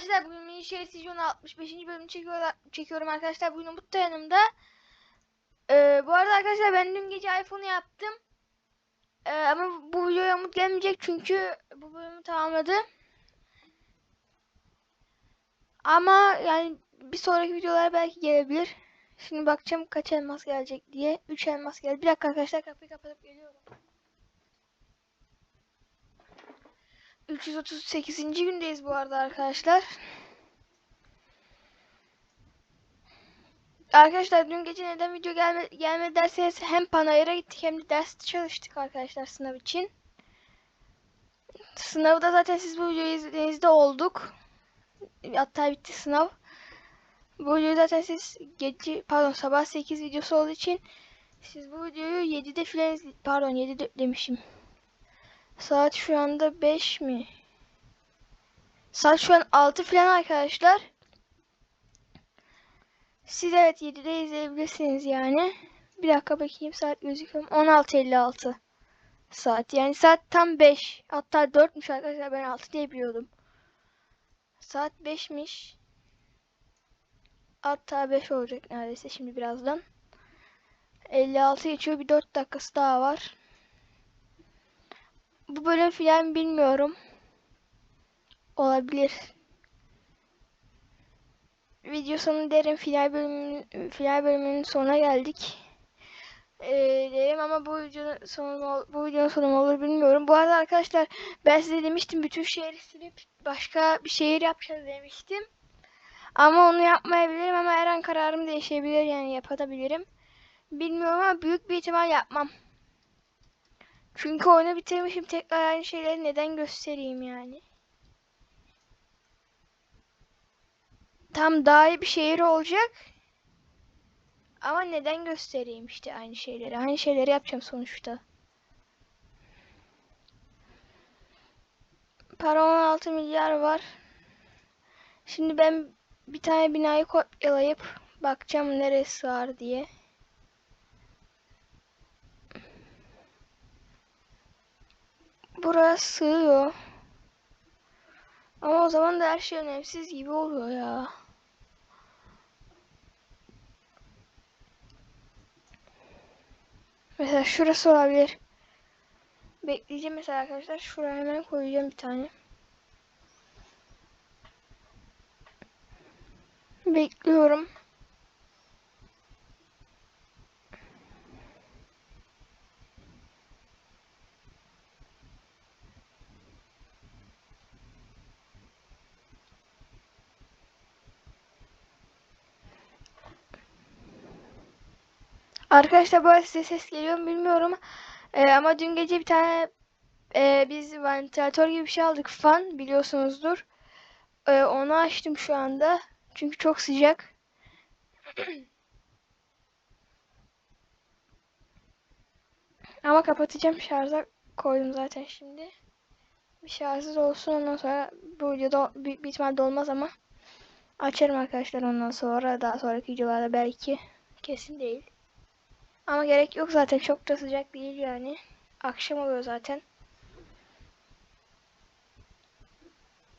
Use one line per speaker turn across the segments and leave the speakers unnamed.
arkadaşlar bugün mini şehir sezonu 65. bölümü çekiyor, çekiyorum arkadaşlar. Bugün Umut da yanımda. Ee, bu arada arkadaşlar ben dün gece iPhone'u yaptım. Ee, ama bu videoya Umut gelmeyecek çünkü bu bölümü tamamladı. Ama yani bir sonraki videolar belki gelebilir. Şimdi bakacağım kaç elmas gelecek diye. 3 elmas geldi. Bir dakika arkadaşlar kapıyı kapatıp geliyorum. 338. gündeyiz bu arada arkadaşlar. Arkadaşlar dün gece neden video gelme, gelmedi derseniz hem Panayır'a gittik hem de ders çalıştık arkadaşlar sınav için. Sınavda zaten siz bu videoyu izlediğinizde olduk. Hatta bitti sınav. Bu videoyu zaten siz gece pardon sabah 8 videosu olduğu için siz bu videoyu 7'de filan pardon 7'de demişim. Saat şu anda 5 mi? Saat şu an 6 falan arkadaşlar. Siz evet 7'de izleyebilirsiniz yani. Bir dakika bakayım saat gözüküyor mu? 16.56 saat. Yani saat tam 5. Hatta 4'müş arkadaşlar ben 6 diye biliyordum. Saat 5'miş. Hatta 5 olacak neredeyse şimdi birazdan. 56 geçiyor. Bir 4 dakikası daha var. Bu bölüm filan bilmiyorum. Olabilir. Video sonu derim final bölümünün final bölümünün sonuna geldik. Ee, derim ama bu videonun sonu bu videonun sonu olur bilmiyorum. Bu arada arkadaşlar ben size demiştim bütün şehri silip başka bir şehir yapacağız demiştim. Ama onu yapmayabilirim ama her an kararım değişebilir yani yapabilirim. Bilmiyorum ama büyük bir ihtimal yapmam. Çünkü oyunu bitirmişim tekrar aynı şeyleri neden göstereyim yani. Tam daha iyi bir şehir olacak. Ama neden göstereyim işte aynı şeyleri. Aynı şeyleri yapacağım sonuçta. Para 16 milyar var. Şimdi ben bir tane binayı kopyalayıp bakacağım neresi var diye. Burası sığıyor. Ama o zaman da her şey önemsiz gibi oluyor ya. Mesela şurası olabilir. Bekleyeceğim mesela arkadaşlar. Şuraya hemen koyacağım bir tane. Bekliyorum. Arkadaşlar bu size ses geliyor mu bilmiyorum. Ee, ama dün gece bir tane e, biz ventilatör gibi bir şey aldık fan biliyorsunuzdur. Ee, onu açtım şu anda. Çünkü çok sıcak. Ama kapatacağım şarja koydum zaten şimdi. Bir şarjsız olsun ondan sonra bu videoda büyük bir olmaz ama açarım arkadaşlar ondan sonra daha sonraki videolarda belki kesin değil. Ama gerek yok zaten çok da sıcak değil yani. Akşam oluyor zaten.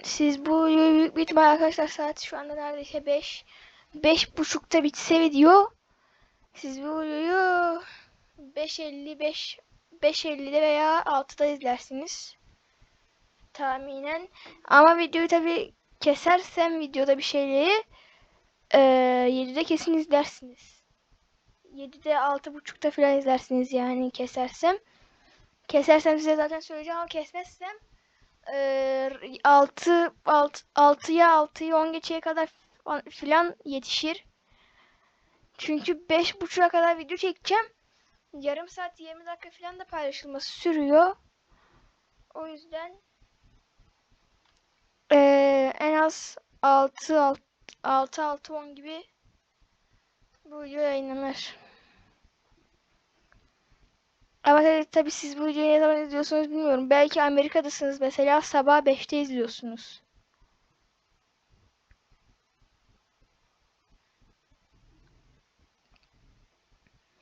Siz bu büyük bir ihtimal arkadaşlar saat şu anda neredeyse 5 beş buçukta bitse video. Siz bu videoyu 5.55 5.50'de veya 6'da izlersiniz. Tahminen. Ama videoyu tabi kesersem videoda bir şeyleri eee 7'de kesin izlersiniz. 7'de 6.30'da falan izlersiniz yani kesersem. Kesersem size zaten söyleyeceğim ama kesmezsem eee 6 6 6'ya 6'yı 10 geçeye kadar filan yetişir. Çünkü 5.30'a kadar video çekeceğim. Yarım saat 20 dakika falan da paylaşılması sürüyor. O yüzden eee, en az 6 6 6 6 10 gibi bu video yayınlanır. Ama tabii, tabii siz bu videoyu ne zaman izliyorsunuz bilmiyorum. Belki Amerika'dasınız mesela sabah 5'te izliyorsunuz.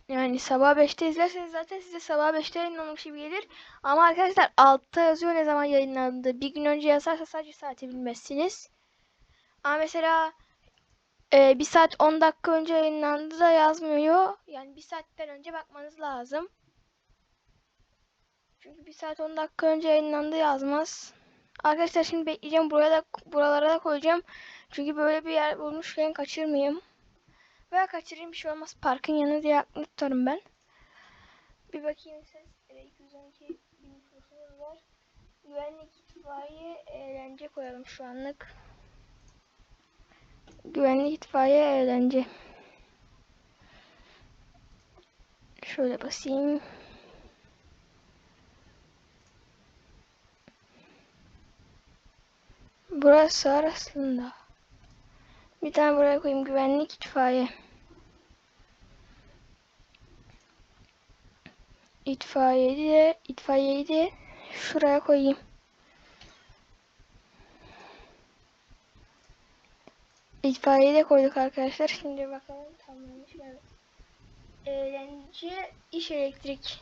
Yani sabah 5'te izlerseniz zaten size sabah 5'te yayınlanmış gibi gelir. Ama arkadaşlar altta yazıyor ne zaman yayınlandığı. Bir gün önce yazarsa sadece saati bilmezsiniz. Ama mesela e, bir saat 10 dakika önce yayınlandı da yazmıyor. Yani bir saatten önce bakmanız lazım. Çünkü bir saat 10 dakika önce yayınlandı yazmaz. Arkadaşlar şimdi bekleyeceğim. Buraya da buralara da koyacağım. Çünkü böyle bir yer bulmuşken kaçırmayayım. Veya kaçırayım bir şey olmaz. Parkın yanı diye aklımda ben. Bir bakayım ses. Evet, 212 bin var. Güvenlik itfaiye eğlence koyalım şu anlık. Güvenlik itfaiye eğlence. Şöyle basayım. Burası var aslında. Bir tane buraya koyayım. Güvenlik itfaiye. İtfaiyeyi de, itfaiyeyi de şuraya koyayım. İtfaiyeyi de koyduk arkadaşlar. Şimdi bakalım tamamlamış mı? Evet. Eğlence, iş elektrik.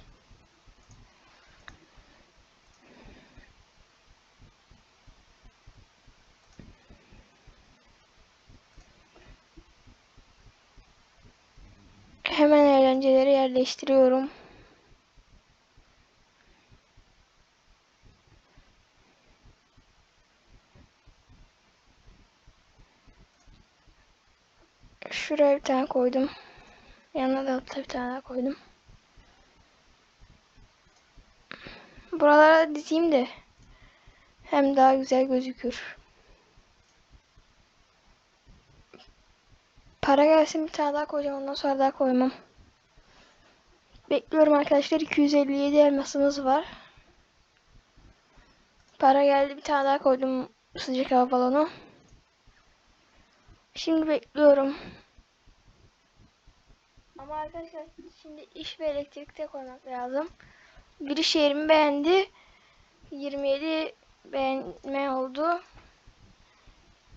Hemen eğlenceleri yerleştiriyorum. Şuraya bir tane koydum. Yanına da altta bir tane daha koydum. Buralara dizeyim de hem daha güzel gözükür. Para gelsin bir tane daha koyacağım ondan sonra daha koymam. Bekliyorum arkadaşlar 257 elmasımız var. Para geldi bir tane daha koydum sıcak hava balonu. Şimdi bekliyorum. Ama arkadaşlar şimdi iş ve elektrikte koymak lazım. Biri şehrimi beğendi. 27 beğenme oldu.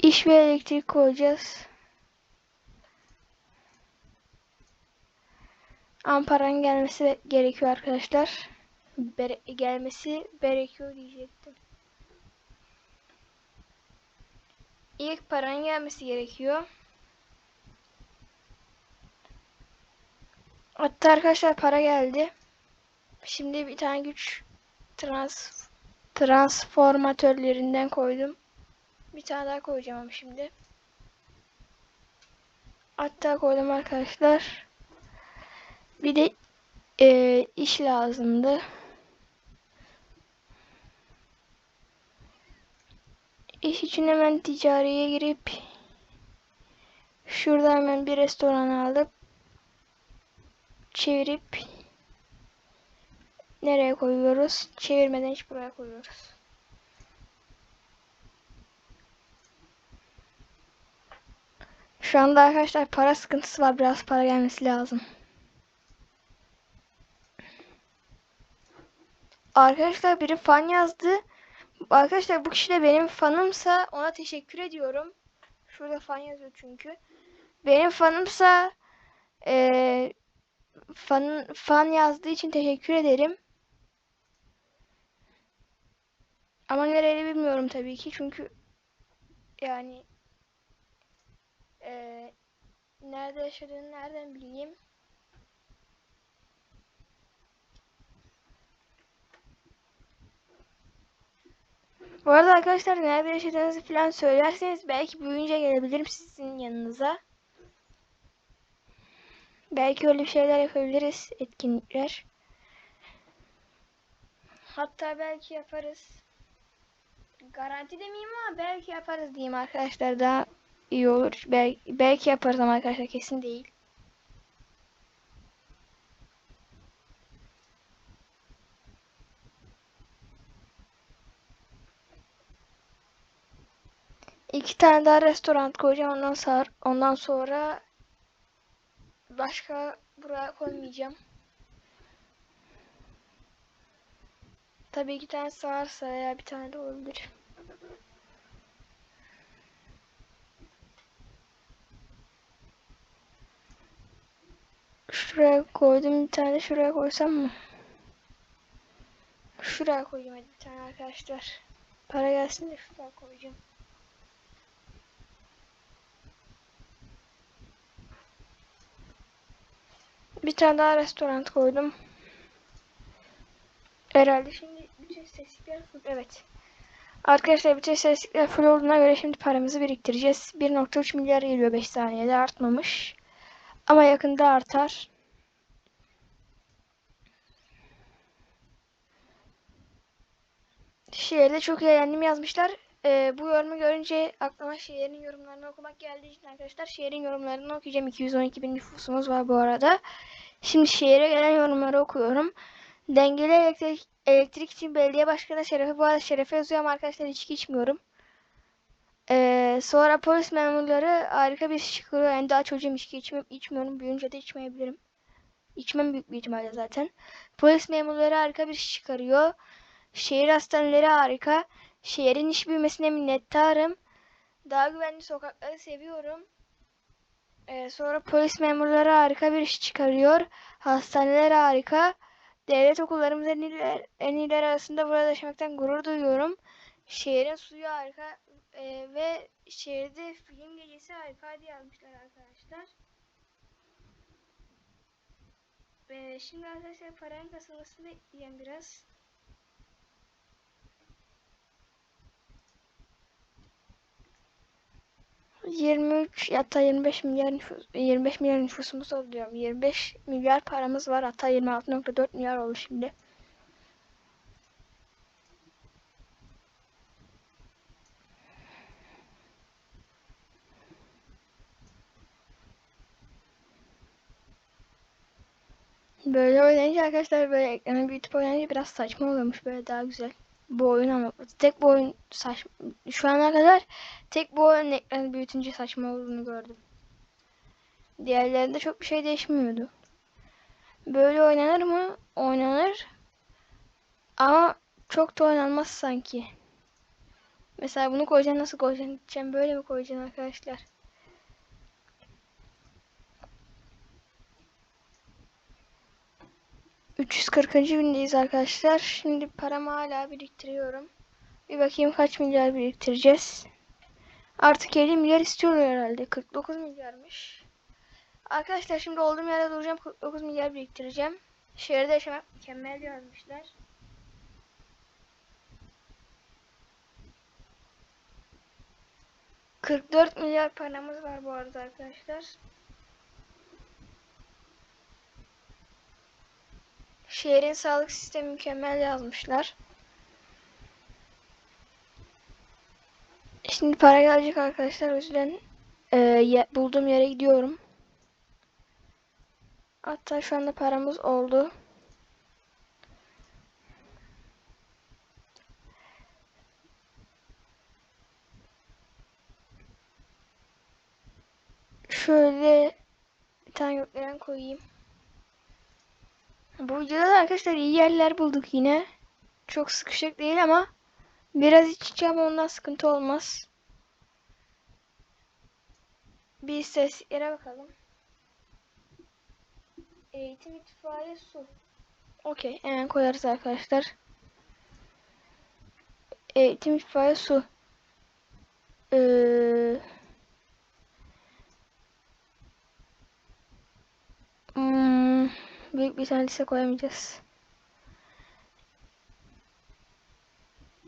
İş ve elektrik koyacağız. Amparan gelmesi gerekiyor arkadaşlar. Bere gelmesi gerekiyor diyecektim. İlk paranın gelmesi gerekiyor. Hatta arkadaşlar para geldi. Şimdi bir tane güç trans transformatörlerinden koydum. Bir tane daha koyacağım şimdi. Hatta koydum arkadaşlar. Bir de e, iş lazımdı. İş için hemen ticariye girip şurada hemen bir restoran alıp çevirip nereye koyuyoruz? Çevirmeden hiç buraya koyuyoruz. Şu anda arkadaşlar para sıkıntısı var. Biraz para gelmesi lazım. Arkadaşlar biri fan yazdı. Arkadaşlar bu kişi de benim fanımsa ona teşekkür ediyorum. Şurada fan yazıyor çünkü. Benim fanımsa ee, fan, fan yazdığı için teşekkür ederim. Ama nereli bilmiyorum tabii ki çünkü yani ee, nerede yaşadığını nereden bileyim. Bu arada arkadaşlar nerede yaşadığınızı falan söylerseniz belki büyüyünce gelebilirim sizin yanınıza. Belki öyle bir şeyler yapabiliriz, etkinlikler. Hatta belki yaparız. Garanti demeyeyim ama belki yaparız diyeyim arkadaşlar daha iyi olur. Belki, belki yaparız ama arkadaşlar kesin değil. İki tane daha restoran koyacağım ondan sonra ondan sonra başka buraya koymayacağım. Tabii iki tane sığarsa veya bir tane de olabilir. Şuraya koydum bir tane şuraya koysam mı? Şuraya koyayım hadi bir tane arkadaşlar. Para gelsin de şuraya koyacağım. Bir tane daha restoran koydum. Herhalde şimdi bütün istatistikler full. Evet. Arkadaşlar bütün istatistikler full olduğuna göre şimdi paramızı biriktireceğiz. 1.3 milyar geliyor 5 saniyede artmamış. Ama yakında artar. Şiirde çok eğlendim yazmışlar. Ee, bu yorumu görünce aklıma şiirin yorumlarını okumak geldiği için arkadaşlar şiirin yorumlarını okuyacağım. 212 bin nüfusumuz var bu arada. Şimdi şiire gelen yorumları okuyorum. Dengeli elektrik, elektrik için belediye başkanı Şerefe bu arada Şerefe yazıyorum arkadaşlar içki içmiyorum. Ee, sonra polis memurları harika bir iş çıkarıyor. Yani daha çocuğum içki içmem, içmiyorum. Büyüyünce de içmeyebilirim. İçmem büyük bir ihtimalle zaten. Polis memurları harika bir iş çıkarıyor. Şehir hastaneleri harika. Şehrin iş büyümesine minnettarım. Daha güvenli sokakları seviyorum. Ee, sonra polis memurları harika bir iş çıkarıyor. Hastaneler harika. Devlet okullarımız en iyiler, en iyiler arasında burada yaşamaktan gurur duyuyorum. Şehrin suyu harika ee, ve şehirde film gecesi harika diye yazmışlar arkadaşlar. Ee, şimdi arkadaşlar paranın kasılmasını bekleyeceğim biraz. Yirmi üç hatta 25 milyar nüfus 25 milyar nüfusumuz oldu diyorum. 25 milyar paramız var hatta 26.4 milyar oldu şimdi. Böyle oynayınca arkadaşlar böyle ekranı büyütüp oynayınca biraz saçma oluyormuş böyle daha güzel. Bu oyun ama tek bu oyun saçma. Şu ana kadar tek bu oyunun ekranı büyütünce saçma olduğunu gördüm. Diğerlerinde çok bir şey değişmiyordu. Böyle oynanır mı? Oynanır. Ama çok da oynanmaz sanki. Mesela bunu koyacaksın nasıl koyacaksın? Gideceğim böyle mi koyacaksın arkadaşlar? ...340. gündeyiz arkadaşlar. Şimdi paramı hala biriktiriyorum. Bir bakayım kaç milyar biriktireceğiz. Artık 50 milyar istiyorlar herhalde. 49 milyarmış. Arkadaşlar şimdi olduğum yerde duracağım. 49 milyar biriktireceğim. Şehirde yaşamak mükemmel yazmışlar. Kırk dört milyar paramız var bu arada arkadaşlar. Şehrin sağlık sistemi mükemmel yazmışlar. Şimdi para gelecek arkadaşlar o yüzden e, bulduğum yere gidiyorum. Hatta şu anda paramız oldu. Şöyle bir tane gökdelen koyayım. Bu videoda arkadaşlar iyi yerler bulduk yine. Çok sıkışık değil ama biraz içeceğim ondan sıkıntı olmaz. Bir istatistiklere bakalım. Eğitim itfaiye su. Okey hemen koyarız arkadaşlar. Eğitim itfaiye su. Ee, hmm, büyük bir tane lise koyamayacağız.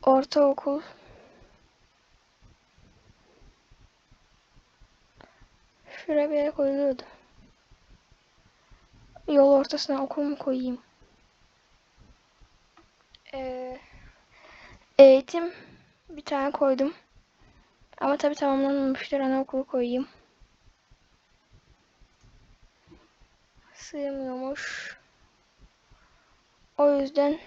Ortaokul. Şuraya bir yere koyuluyordu. Yol ortasına okul mu koyayım? Ee, eğitim bir tane koydum. Ama tabi tamamlanmamıştır. Anaokulu koyayım. Sığmıyormuş. O yüzden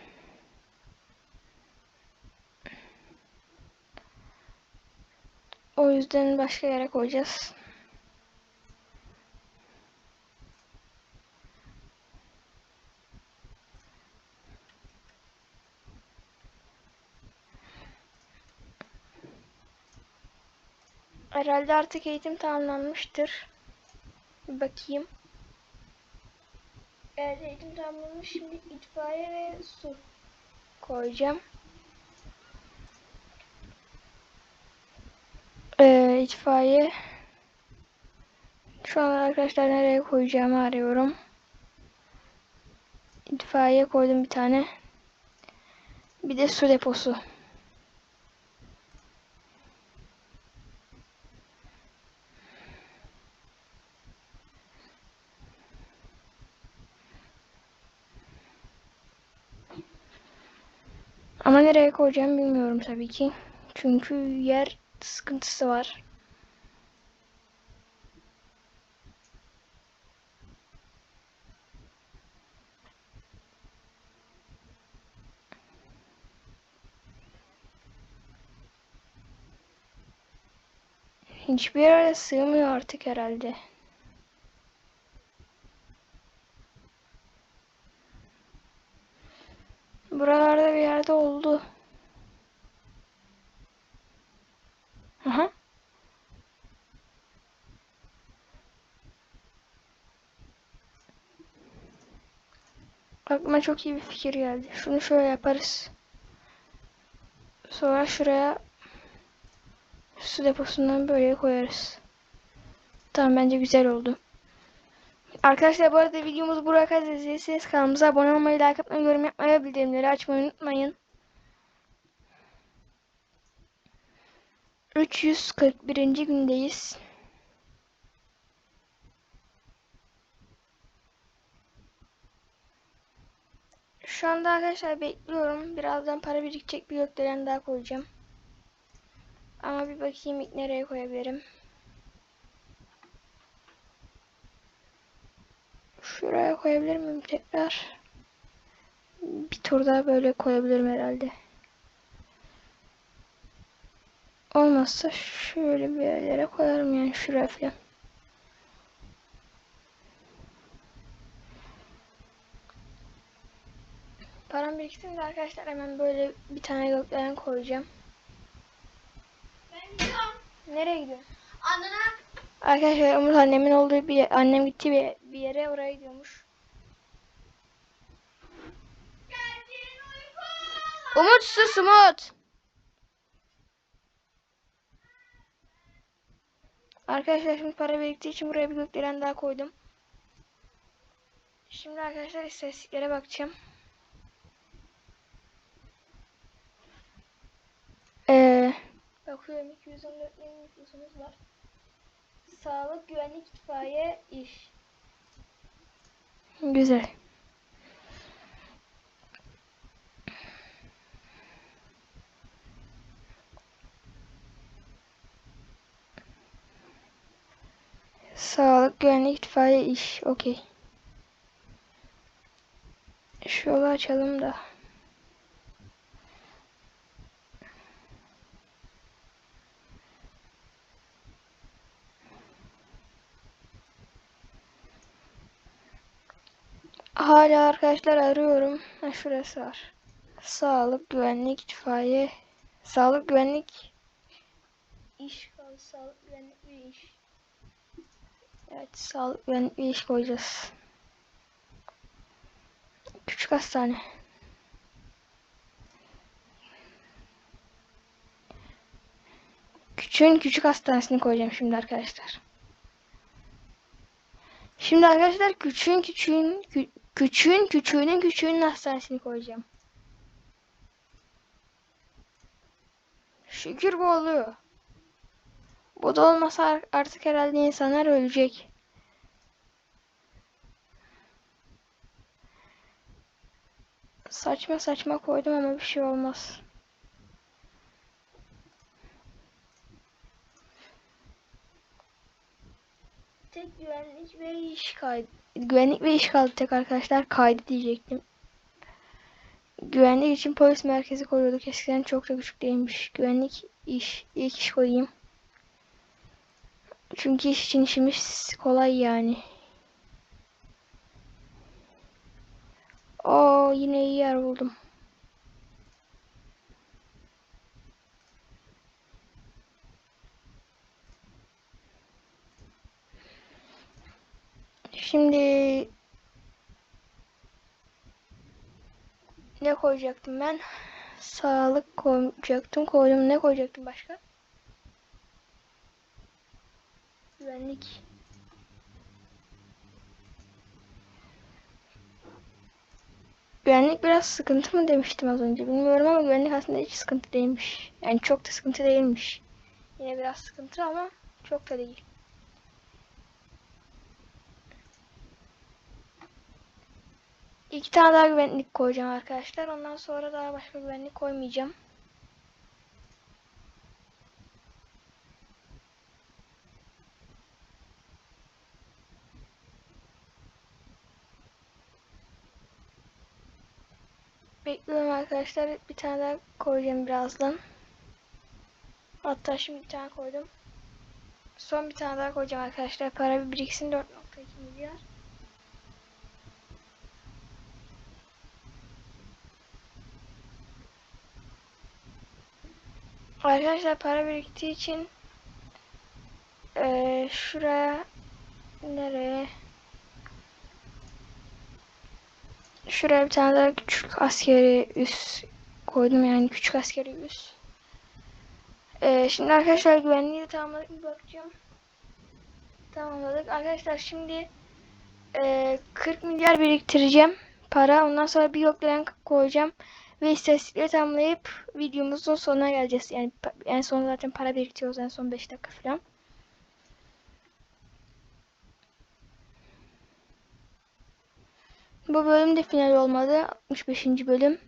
o yüzden başka yere koyacağız. Herhalde artık eğitim tamamlanmıştır. Bir bakayım. Evet eğitim tamamlanmış. Şimdi itfaiye ve su koyacağım. Ee, itfaiye. Şu an arkadaşlar nereye koyacağımı arıyorum. itfaiye koydum bir tane. Bir de su deposu. Nereye koyacağım bilmiyorum tabii ki. Çünkü yer sıkıntısı var. Hiçbir yere sığmıyor artık herhalde. Buralarda yerde oldu. Aha. Aklıma çok iyi bir fikir geldi. Şunu şöyle yaparız. Sonra şuraya su deposundan böyle koyarız. Tamam bence güzel oldu. Arkadaşlar bu arada videomuzu buraya kadar izlediyseniz kanalımıza abone olmayı, like atmayı, yorum yapmayı ve bildirimleri açmayı unutmayın. 341. gündeyiz. Şu anda arkadaşlar bekliyorum. Birazdan para birikecek bir gökdelen daha koyacağım. Ama bir bakayım ilk nereye koyabilirim. Şuraya koyabilir miyim tekrar? Bir tur daha böyle koyabilirim herhalde. Olmazsa şöyle bir yerlere koyarım yani şuraya falan. Param biriksin de arkadaşlar hemen böyle bir tane gökdelen koyacağım.
Ben gidiyorum.
Nereye gidiyorsun?
Annene
Arkadaşlar Umut annemin olduğu bir yer, annem gitti bir, bir yere oraya gidiyormuş. Umut sus Umut. Arkadaşlar şimdi para biriktiği için buraya bir gökdelen daha koydum. Şimdi arkadaşlar istatistiklere bakacağım. Ee, bakıyorum 214 bin nüfusumuz var. Sağlık, güvenlik, itfaiye, iş. Güzel. Sağlık, güvenlik, itfaiye, iş. Okey. Şu yolu açalım da. Hala arkadaşlar arıyorum. Ha, şurası var. Sağlık, güvenlik, itfaiye. Sağlık, güvenlik. İş kaldı. Sağlık, güvenlik ve iş. Evet, sağlık, güvenlik ve iş koyacağız. Küçük hastane. Küçüğün küçük hastanesini koyacağım şimdi arkadaşlar. Şimdi arkadaşlar küçüğün küçüğün kü- küçüğün küçüğünün küçüğünün hastanesini koyacağım. Şükür bu oluyor. Bu da olmasa ar- artık herhalde insanlar ölecek. Saçma saçma koydum ama bir şey olmaz. Tek güvenlik ve iş kaydı. Güvenlik ve iş kaldı tek arkadaşlar. Kaydı diyecektim. Güvenlik için polis merkezi koyuyorduk. Eskiden çok da küçük değilmiş. Güvenlik iş. İlk iş koyayım. Çünkü iş için işimiz kolay yani. Oo yine iyi yer buldum. Şimdi ne koyacaktım ben? Sağlık koyacaktım. Koydum. Ne koyacaktım başka? Güvenlik. Güvenlik biraz sıkıntı mı demiştim az önce bilmiyorum ama güvenlik aslında hiç sıkıntı değilmiş. Yani çok da sıkıntı değilmiş. Yine biraz sıkıntı ama çok da değil. İki tane daha güvenlik koyacağım arkadaşlar. Ondan sonra daha başka güvenlik koymayacağım. Bekliyorum arkadaşlar. Bir tane daha koyacağım birazdan. Hatta şimdi bir tane koydum. Son bir tane daha koyacağım arkadaşlar. Para bir biriksin 4.2 milyar. Arkadaşlar para biriktiği için eee, şuraya nereye şuraya bir tane daha küçük askeri üs koydum yani küçük askeri üs. Eee, şimdi arkadaşlar güvenliği de tamamladık bir bakacağım. Tamamladık. Arkadaşlar şimdi eee 40 milyar biriktireceğim para. Ondan sonra bir yoklayan koyacağım. Ve istatistikleri tamamlayıp videomuzun sonuna geleceğiz. Yani en son zaten para biriktiriyoruz en son 5 dakika falan. Bu bölüm de final olmadı. 65. bölüm.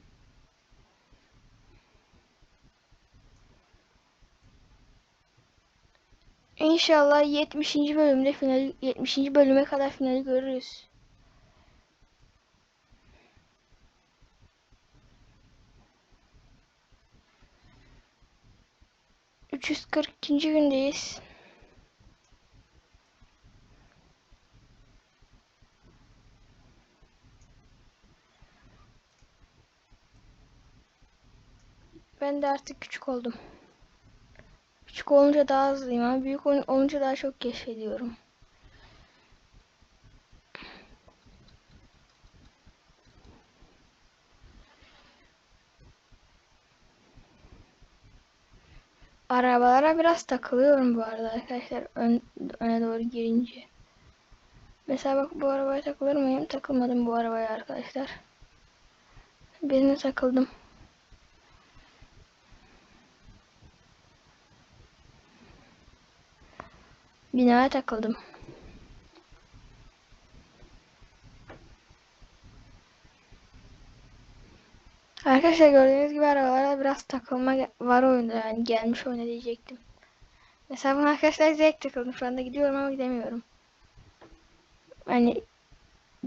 İnşallah 70. bölümde final 70. bölüme kadar finali görürüz. Üç yüz kırk ikinci gündeyiz. Ben de artık küçük oldum. Küçük olunca daha hızlıyım ama büyük ol- olunca daha çok keşfediyorum. Arabalara biraz takılıyorum bu arada arkadaşlar ön, öne doğru girince. Mesela bak bu arabaya takılır mıyım? Takılmadım bu arabaya arkadaşlar. Birine takıldım. Binaya takıldım. Arkadaşlar gördüğünüz gibi arabalara biraz takılma var oyunda yani gelmiş oyuna diyecektim. Mesela buna arkadaşlar zevk takıldım. Şu anda gidiyorum ama gidemiyorum. Hani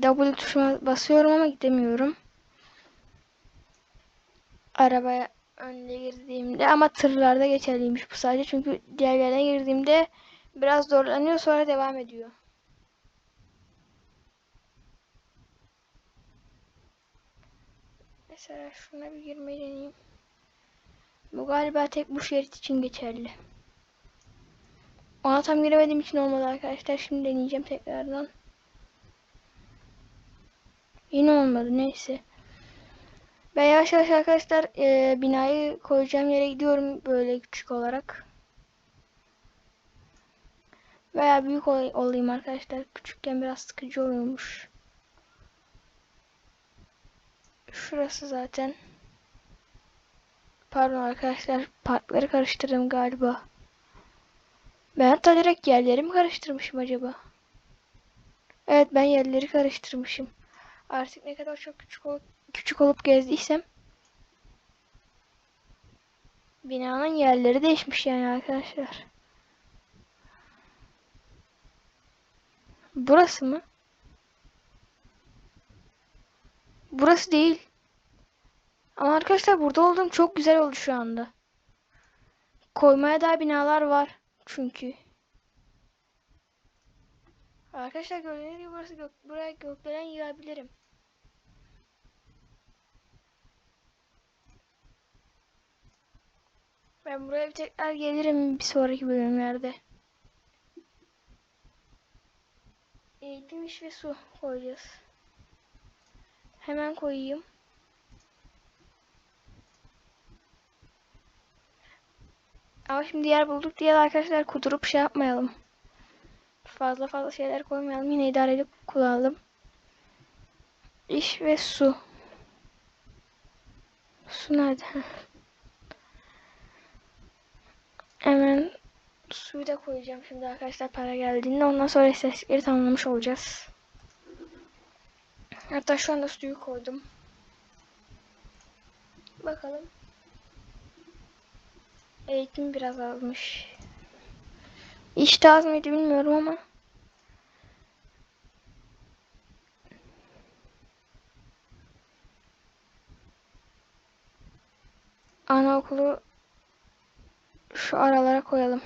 W tuşuna basıyorum ama gidemiyorum. Arabaya önde girdiğimde ama tırlarda geçerliymiş bu sadece çünkü diğer yerden girdiğimde biraz zorlanıyor sonra devam ediyor. Mesela şuna bir girmeyi deneyeyim. Bu galiba tek bu şerit için geçerli. Ona tam giremediğim için olmadı arkadaşlar. Şimdi deneyeceğim tekrardan. Yine olmadı neyse. Ben yavaş yavaş arkadaşlar eee, binayı koyacağım yere gidiyorum böyle küçük olarak. Veya büyük ol- olayım arkadaşlar. Küçükken biraz sıkıcı oluyormuş. Şurası zaten. Pardon arkadaşlar. Parkları karıştırdım galiba. Ben hatta direkt yerleri mi karıştırmışım acaba? Evet ben yerleri karıştırmışım. Artık ne kadar çok küçük olup, küçük olup gezdiysem binanın yerleri değişmiş yani arkadaşlar. Burası mı? Burası değil. Ama arkadaşlar burada olduğum çok güzel oldu şu anda. Koymaya daha binalar var çünkü. Arkadaşlar gördüğünüz gibi burası gök, buraya gökdelen yığabilirim. Ben buraya bir tekrar gelirim bir sonraki bölümlerde. Eğitim iş ve su koyacağız. Hemen koyayım. Ama şimdi yer bulduk diye arkadaşlar kudurup şey yapmayalım. Fazla fazla şeyler koymayalım. Yine idare edip kullanalım. İş ve su. Su nerede? Hemen suyu da koyacağım şimdi arkadaşlar para geldiğinde. Ondan sonra istatistikleri tamamlamış olacağız. Hatta şu anda suyu koydum. Bakalım. Eğitim biraz azmış. İşte az mıydı bilmiyorum ama. Anaokulu şu aralara koyalım.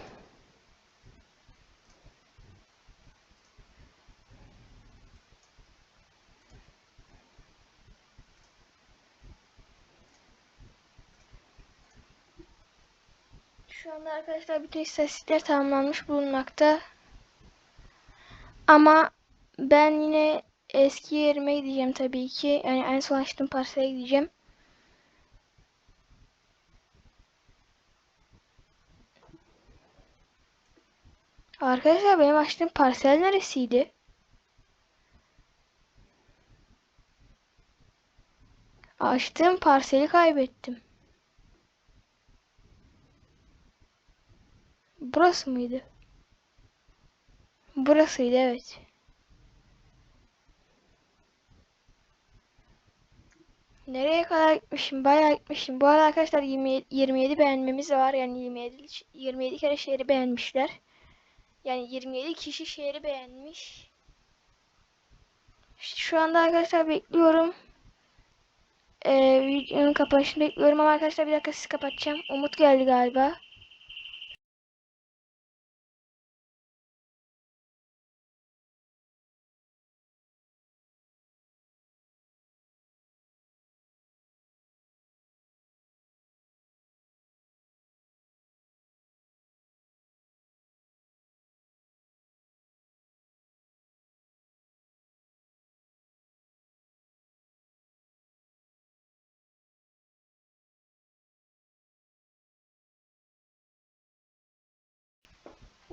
Şu anda arkadaşlar bütün istatistikler tamamlanmış bulunmakta. Ama ben yine eski yerime gideceğim tabii ki. Yani en son açtığım parsaya gideceğim. Arkadaşlar benim açtığım parsel neresiydi? Açtığım parseli kaybettim. Burası mıydı? Burasıydı evet. Nereye kadar gitmişim? Bayağı gitmişim. Bu arada arkadaşlar 27, 27 beğenmemiz var. Yani 27 27 kere şehri beğenmişler. Yani 27 kişi şehri beğenmiş. Şu anda arkadaşlar bekliyorum. Ee, videonun kapanışını bekliyorum ama arkadaşlar bir dakika sizi kapatacağım. Umut geldi galiba.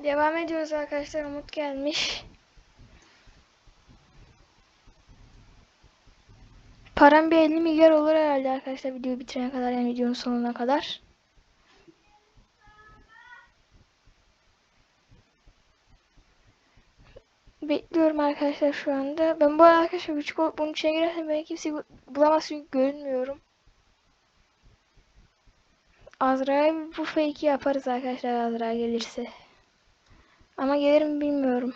Devam ediyoruz arkadaşlar. Umut gelmiş. Param bir 50 milyar olur herhalde arkadaşlar videoyu bitirene kadar yani videonun sonuna kadar. Bekliyorum arkadaşlar şu anda. Ben bu arada arkadaşlar küçük olup bunun içine girersem beni kimse bu- bulamaz çünkü görünmüyorum. Azra'ya bu fake'i yaparız arkadaşlar Azra gelirse. Ama gelir mi bilmiyorum.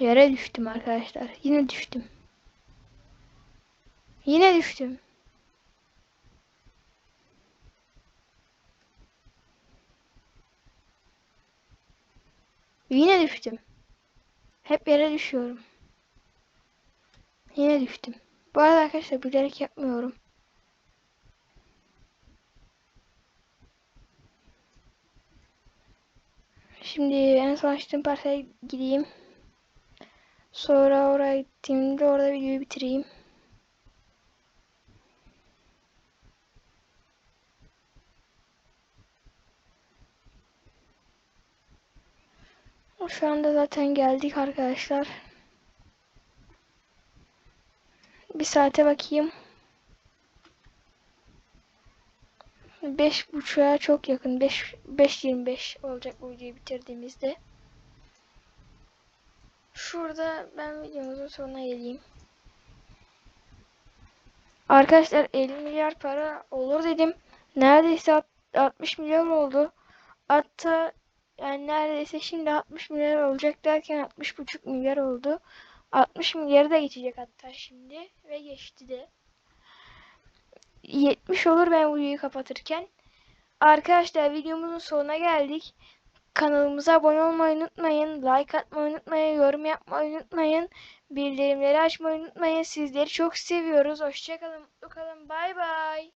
Yere düştüm arkadaşlar. Yine düştüm. Yine düştüm. Yine düştüm. Hep yere düşüyorum. Yine düştüm. Bu arada arkadaşlar bilerek yapmıyorum. Şimdi en son açtığım parsaya gideyim. Sonra oraya gittiğimde orada videoyu bitireyim. Şu anda zaten geldik arkadaşlar. Bir saate bakayım. Beş buçuğa çok yakın. Beş, beş yirmi beş olacak bu videoyu bitirdiğimizde. Şurada ben videomuzun sonuna geleyim. Arkadaşlar 50 milyar para olur dedim. Neredeyse alt- 60 milyar oldu. Hatta yani neredeyse şimdi 60 milyar olacak derken 60,5 milyar oldu. 60 milyarı da geçecek hatta şimdi ve geçti de. 70 olur ben videoyu kapatırken. Arkadaşlar videomuzun sonuna geldik. Kanalımıza abone olmayı unutmayın. Like atmayı unutmayın. Yorum yapmayı unutmayın. Bildirimleri açmayı unutmayın. Sizleri çok seviyoruz. Hoşçakalın. Mutlu kalın. Bay bay.